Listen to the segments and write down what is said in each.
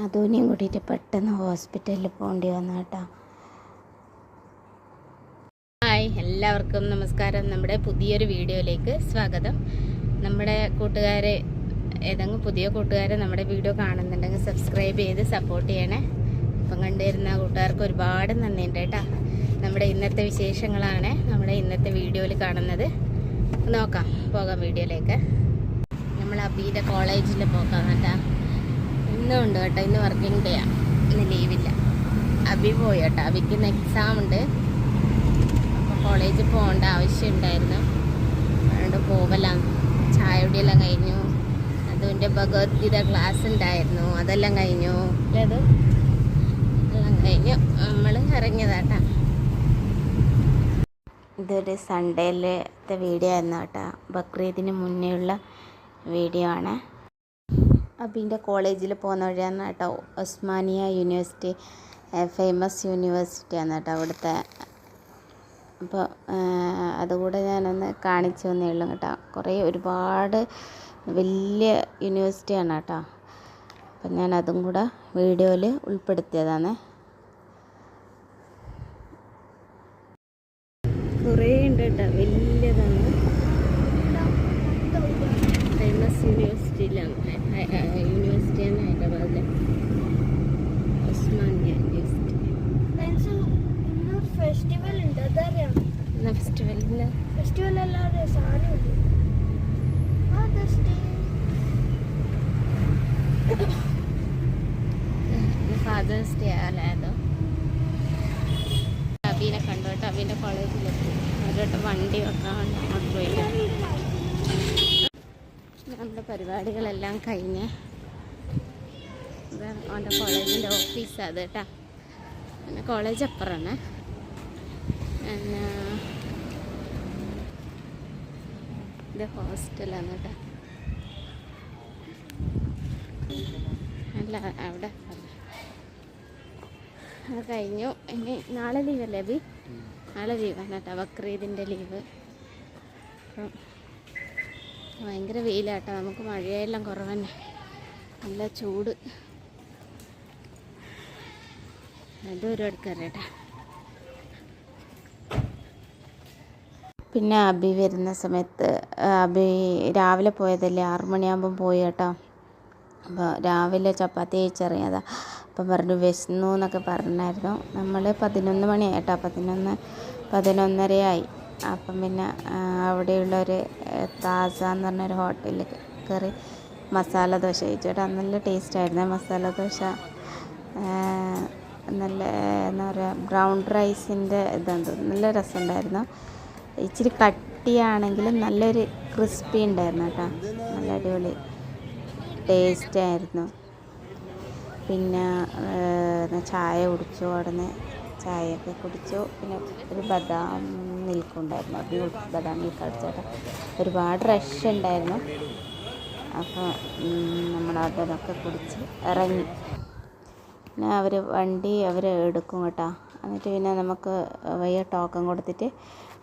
അതുവിനെയും കൂട്ടിയിട്ട് പെട്ടെന്ന് ഹോസ്പിറ്റലിൽ പോകേണ്ടി വന്നു കേട്ടോ. ഹായ് എല്ലാവർക്കും നമസ്കാരം. നമ്മുടെ പുതിയൊരു വീഡിയോയിലേക്ക് സ്വാഗതം. നമ്മുടെ കൂട്ടുകാരെ ഏതെങ്കിലും പുതിയ കൂട്ടുകാരെ നമ്മുടെ വീഡിയോ കാണുന്നുണ്ടെങ്കിൽ സബ്സ്ക്രൈബ് ചെയ്ത് സപ്പോർട്ട് ചെയ്യണേ. ഇപ്പം കണ്ടുവരുന്ന കൂട്ടുകാർക്ക് ഒരുപാട് നന്ദിയുണ്ട് കേട്ടോ. നമ്മുടെ ഇന്നത്തെ വിശേഷങ്ങളാണ് നമ്മുടെ ഇന്നത്തെ വീഡിയോയിൽ കാണുന്നത്. നോക്കാം പോകാം വീഡിയോയിലേക്ക്. നമ്മൾ അബീന്റെ കോളേജിൽ പോകാം കേട്ടോ. ഇന്നും ഉണ്ട് കേട്ടോ. ഇന്ന് വർക്കിംഗ് ഡേ ആണ് ഇന്ന് ലീവില്ല അബി പോയി കേട്ടോ. അബിക്ക് ഇന്ന് എക്സാം ഉണ്ട്. അപ്പോൾ കോളേജിൽ പോകേണ്ട ആവശ്യമുണ്ടായിരുന്നു അതുകൊണ്ട് പോവലാം. ചായ കുടിയെല്ലാം കഴിഞ്ഞു അതുകൊണ്ട് ഭഗവത്ഗീത ക്ലാസ് ഉണ്ടായിരുന്നു. അതെല്ലാം കഴിഞ്ഞു. അത് എല്ലാം കഴിഞ്ഞു. നമ്മൾ ഇറങ്ങിയതാട്ടാ ഇതൊരു സൺഡേയിലത്തെ വീഡിയോ ആയിരുന്നു കേട്ടോ. ബക്രീദിന് മുന്നേയുള്ള വീഡിയോ ആണ്. അബിന്റെ കോളേജിൽ പോകുന്ന വഴിയാണ് കേട്ടോ. ഒസ്മാനിയ യൂണിവേഴ്സിറ്റി ഫേമസ് യൂണിവേഴ്സിറ്റി ആണ് കേട്ടോ അവിടുത്തെ. അപ്പോൾ അതുകൂടെ ഞാനൊന്ന് കാണിച്ചു തന്നേ ഉള്ളൂ കേട്ടോ. കുറേ ഒരുപാട് വലിയ യൂണിവേഴ്സിറ്റിയാണ് കേട്ടോ. അപ്പം ഞാൻ അതും കൂടെ വീഡിയോയിൽ ഉൾപ്പെടുത്തിയതാണ്. കുറേ ഉണ്ട് കേട്ടോ. വലിയതാണ് ഫേമസ് യൂണിവേഴ്സിറ്റിയിലാണ് യൂണിവേഴ്സിറ്റിയാണ് ഹൈദരാബാദിലെ ഉസ്മാനിയ യൂണിവേഴ്സിറ്റി ഫെസ്റ്റിവൽ ഉണ്ട് അതറിയാം എന്ന ഫെസ്റ്റിവലിന് ഫെസ്റ്റിവൽ അല്ലാതെ ഫാദേഴ്സ് ഡേ അല്ലേ അതോ? അബീനെ കണ്ടു കേട്ടോ. അബീന്റെ കോളേജിലെത്തി അവരോട്ട് വണ്ടി വെക്കാൻ അങ്ങോട്ട് പോയില്ല നമ്മുടെ പരിപാടികളെല്ലാം കഴിഞ്ഞ് അവന്റെ കോളേജിന്റെ ഓഫീസാണ് കേട്ടോ. പിന്നെ കോളേജ് അപ്പുറമാണ്. പിന്നെ ഇത് ഹോസ്റ്റലാണ് കേട്ടോ. അല്ല അവിടെ. അത് കഴിഞ്ഞു. ഇനി നാളെ ലീവല്ലേ അബി നാളെ ലീവാണ് കേട്ടോ ബക്രീദിന്റെ ലീവ്. അപ്പം ഭയങ്കര വെയിലാട്ടോ നമുക്ക് മഴയെല്ലാം കുറവ് തന്നെ നല്ല ചൂട്. അതൊരു എടുക്കറിയട്ടെ പിന്നെ അബി വരുന്ന സമയത്ത് അബി രാവിലെ പോയതല്ലേ? ആറു മണിയാകുമ്പം പോയി കേട്ടോ. അപ്പോൾ രാവിലെ ചപ്പാത്തി കഴിച്ചിറങ്ങിയതാ അപ്പം പറഞ്ഞു വിശന്നു എന്നൊക്കെ പറഞ്ഞായിരുന്നു. നമ്മൾ പതിനൊന്ന് മണിയായി കേട്ടോ. പതിനൊന്ന് പതിനൊന്നരയായി. അപ്പം പിന്നെ അവിടെയുള്ള അവിടെയുള്ളൊരു താസ എന്ന് പറഞ്ഞൊരു ഹോട്ടലിൽ കയറി മസാല ദോശ കഴിച്ചു. കേട്ടോ നല്ല ടേസ്റ്റായിരുന്നു മസാല ദോശ നല്ല എന്താ പറയുക ബ്രൗൺ റൈസിന്റെ ഇതാണ് നല്ല രസമുണ്ടായിരുന്നു. ഇച്ചിരി കട്ടിയാണെങ്കിലും നല്ലൊരു ക്രിസ്പി ഉണ്ടായിരുന്നു കേട്ടോ. നല്ല അടിപൊളി ടേസ്റ്റ് ആയിരുന്നു. പിന്നെ ചായ കുടിച്ചു. അവിടുന്ന് ചായയൊക്കെ കുടിച്ചു. പിന്നെ ഒരു ബദാം മിൽക്കുണ്ടായിരുന്നു. അത് കുടിച്ചു ബദാം മിൽക്ക് അടിച്ചേട്ടാ ഒരുപാട് റഷ് ഉണ്ടായിരുന്നു. അപ്പോൾ നമ്മൾ അതൊക്കെ കുടിച്ച് ഇറങ്ങി. പിന്നെ അവർ വണ്ടി അവർ എടുക്കും കേട്ടോ. എന്നിട്ട് പിന്നെ നമുക്ക് വയ്യ ടോക്കൺ കൊടുത്തിട്ട്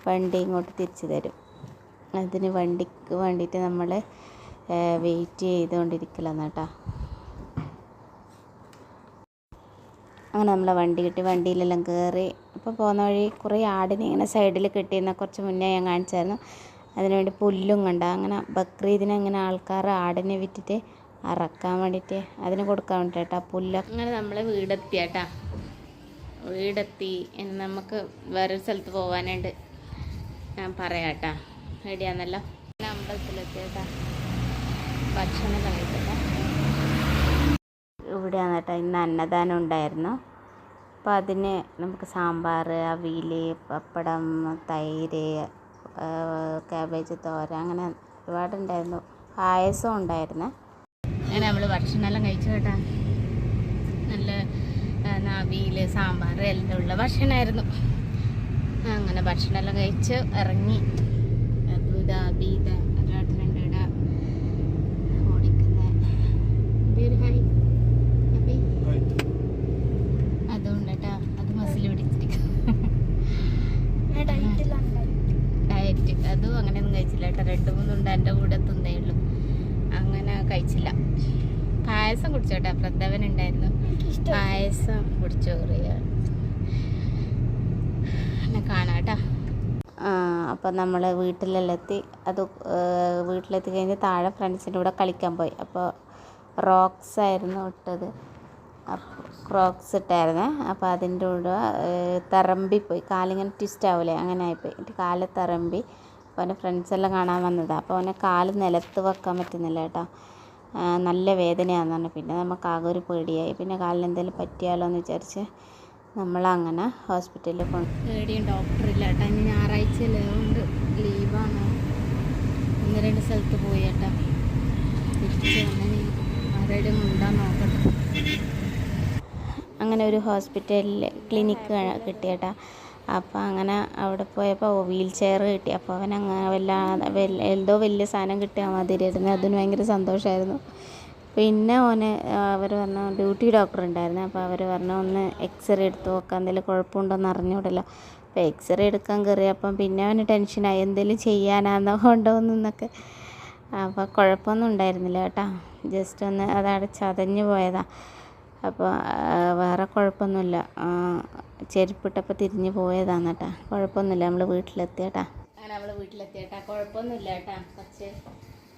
വണ്ടി ഇങ്ങോട്ട് തിരിച്ചു തരും. അതിന് വണ്ടിക്ക് വേണ്ടിയിട്ട് നമ്മൾ വെയിറ്റ് ചെയ്തുകൊണ്ടിരിക്കലാണ് കേട്ടോ. അങ്ങനെ നമ്മളെ വണ്ടി കിട്ടി. വണ്ടിയിലെല്ലാം കയറി അപ്പോൾ പോകുന്ന വഴി കുറേ ആടിനെ ഇങ്ങനെ സൈഡിൽ കെട്ടിയിരുന്ന കുറച്ച് മുന്നേ ഞാൻ കാണിച്ചായിരുന്നു. അതിനുവേണ്ടി പുല്ലും കണ്ട. അങ്ങനെ ബക്രീദിനെ അങ്ങനെ ആൾക്കാർ ആടിനെ വിറ്റിട്ട് അറക്കാൻ വേണ്ടിയിട്ട് അതിന് കൊടുക്കാൻ വേണ്ടിയിട്ടാ പുല്ല്. അങ്ങനെ നമ്മൾ വീടെത്തിയാട്ടാ വീടെത്തി. നമുക്ക് വേറൊരു സ്ഥലത്ത് പോകാനുണ്ട് ഞാൻ പറയാം കേട്ടാ റെഡിയാന്നല്ലോ അമ്പലത്തിലെത്തി കേട്ടാ ഭക്ഷണം കഴിക്കട്ടെ. ഇവിടെയാണ് കേട്ടോ ഇന്ന് അന്നദാനം ഉണ്ടായിരുന്നു. അപ്പോൾ അതിന് നമുക്ക് സാമ്പാർ അവിയൽ പപ്പടം തൈര് കാബേജ് തോര അങ്ങനെ ഒരുപാടുണ്ടായിരുന്നു. പായസം ഉണ്ടായിരുന്നു. അങ്ങനെ നമ്മൾ ഭക്ഷണമെല്ലാം കഴിച്ചു കേട്ടാ. നല്ല അവിയൽ സാമ്പാർ എല്ലാം ഉള്ള ഭക്ഷണമായിരുന്നു. അങ്ങനെ ഭക്ഷണമെല്ലാം കഴിച്ച് ഇറങ്ങി. അബുദാബി രണ്ട് ഇട. അബി അതുകൊണ്ട് കേട്ടോ അത് മസിൽ പിടിച്ചിരിക്കും ഡയറ്റ് അതും അങ്ങനെയൊന്നും കഴിച്ചില്ല കേട്ടോ. രണ്ട് മൂന്നുണ്ട് എന്റെ കൂടെ തിന്നേ ഉള്ളൂ. അങ്ങനെ കഴിച്ചില്ല. പായ പായസം കുടിച്ചോട്ടെ. പ്രദവൻ ഉണ്ടായിരുന്നു. പായസം കുടിച്ചു കുറേ എന്നെ കാണാം കേട്ടോ അപ്പോൾ നമ്മൾ വീട്ടിലെല്ലാം എത്തി അത് വീട്ടിലെത്തി കഴിഞ്ഞ് താഴെ ഫ്രണ്ട്സിന്റെ കൂടെ കളിക്കാൻ പോയി. അപ്പോൾ റോക്സ് ആയിരുന്നു ഇട്ടത്. ക്രോക്സ് ഇട്ടായിരുന്നേ. അപ്പോൾ അതിന്റെ കൂടെ തറമ്പിപ്പോയി കാലിങ്ങനെ ട്വിസ്റ്റ് ആവില്ലേ അങ്ങനെ ആയിപ്പോയി. എന്റെ കാൽ തറമ്പി അപ്പോൾ അവന്റെ ഫ്രണ്ട്സ് എല്ലാം കാണാൻ വന്നതാണ് അപ്പോൾ അവനെ കാൽ നിലത്ത് വെക്കാൻ പറ്റുന്നില്ല കേട്ടോ. നല്ല വേദനയാണെന്ന് പറഞ്ഞു. പിന്നെ നമുക്ക് ആകെ ഒരു പേടിയായി. പിന്നെ കാലിന് എന്തെങ്കിലും പറ്റിയാലോ എന്ന് വിചാരിച്ച് നമ്മളങ്ങനെ ഹോസ്പിറ്റലിൽ കൊണ്ട് പേടിയും ഡോക്ടറില്ല കേട്ടോ. ഇനി ഞായറാഴ്ച കൊണ്ട് ലീവാണ് ഒന്ന് രണ്ട് സ്ഥലത്ത് പോയി കേട്ടോ. തിരിച്ച് വന്നിനി ആരോടും ഉണ്ടാ നോക്കട്ടെ. അങ്ങനെ ഒരു ഹോസ്പിറ്റലിൽ ക്ലിനിക്ക് കിട്ടിയേട്ടാ അപ്പോൾ അങ്ങനെ അവിടെ പോയപ്പോൾ വീൽ ചെയർ കിട്ടി. അപ്പോൾ അവൻ അങ്ങനെ വല്ലാതെ വല്ല- എന്തോ വലിയ സാധനം കിട്ടിയ മാതിരിയായിരുന്നു. അതിന് ഭയങ്കര സന്തോഷമായിരുന്നു പിന്നെ ഓന് അവർ പറഞ്ഞു ഡ്യൂട്ടി ഡോക്ടർ ഉണ്ടായിരുന്നു. അപ്പോൾ അവർ പറഞ്ഞു ഒന്ന് എക്സ്റേ എടുത്ത് നോക്കാം എന്തെങ്കിലും കുഴപ്പമുണ്ടോയെന്ന് അറിഞ്ഞൂടല്ലോ അപ്പോൾ എക്സ്റേ എടുക്കാൻ കയറിയപ്പം പിന്നെ അവന് ടെൻഷനായി എന്തെങ്കിലും ചെയ്യാനാണെന്നോ കൊണ്ടോന്നൊക്കെ അപ്പോൾ കുഴപ്പമൊന്നും ഉണ്ടായിരുന്നില്ല കേട്ടോ. ജസ്റ്റ് ഒന്ന് അതവിടെ ചതഞ്ഞു പോയതാ. അപ്പോൾ വേറെ കുഴപ്പമൊന്നുമില്ല. ചെരുപ്പിട്ടപ്പോൾ തിരിഞ്ഞു പോയതാണ് കേട്ടോ. കുഴപ്പമൊന്നുമില്ല നമ്മൾ വീട്ടിലെത്തി കേട്ടാ അങ്ങനെ നമ്മൾ വീട്ടിലെത്തി കേട്ടാ കുഴപ്പമൊന്നുമില്ല കേട്ടാ. പക്ഷേ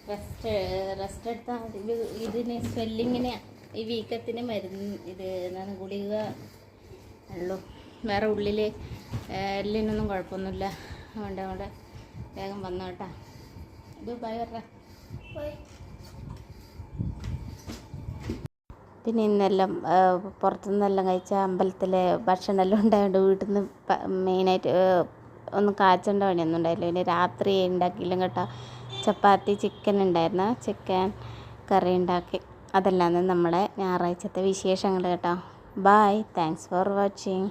റെസ്റ്റ് റെസ്റ്റ് എടുത്താൽ മതി. ഇതിന് സ്വെല്ലിങ്ങിന് ഈ വീക്കത്തിന് മരുന്ന് ഇത് എന്താണ് ഗുളിക ഉള്ളൂ. വേറെ ഉള്ളിൽ എല്ലിനൊന്നും കുഴപ്പമൊന്നുമില്ല. അതുകൊണ്ട് അവിടെ വേഗം വന്നോട്ടാ കേട്ടാ. ഇത് ബൈ വരാ പിന്നെ ഇന്നെല്ലാം പുറത്തുനിന്നെല്ലാം കഴിച്ച അമ്പലത്തിലെ ഭക്ഷണമെല്ലാം ഉണ്ടായതുകൊണ്ട് വീട്ടിൽ നിന്ന് മെയിനായിട്ട് ഒന്നും കാച്ചേണ്ട പണിയൊന്നും ഉണ്ടായില്ല. പിന്നെ രാത്രി ഉണ്ടാക്കിയില്ല കേട്ടോ. ചപ്പാത്തി ചിക്കൻ ഉണ്ടായിരുന്നു. ചിക്കൻ കറി ഉണ്ടാക്കി. അതെല്ലാം നമ്മുടെ ഞായറാഴ്ചത്തെ വിശേഷങ്ങൾ കേട്ടോ. Bye thanks for watching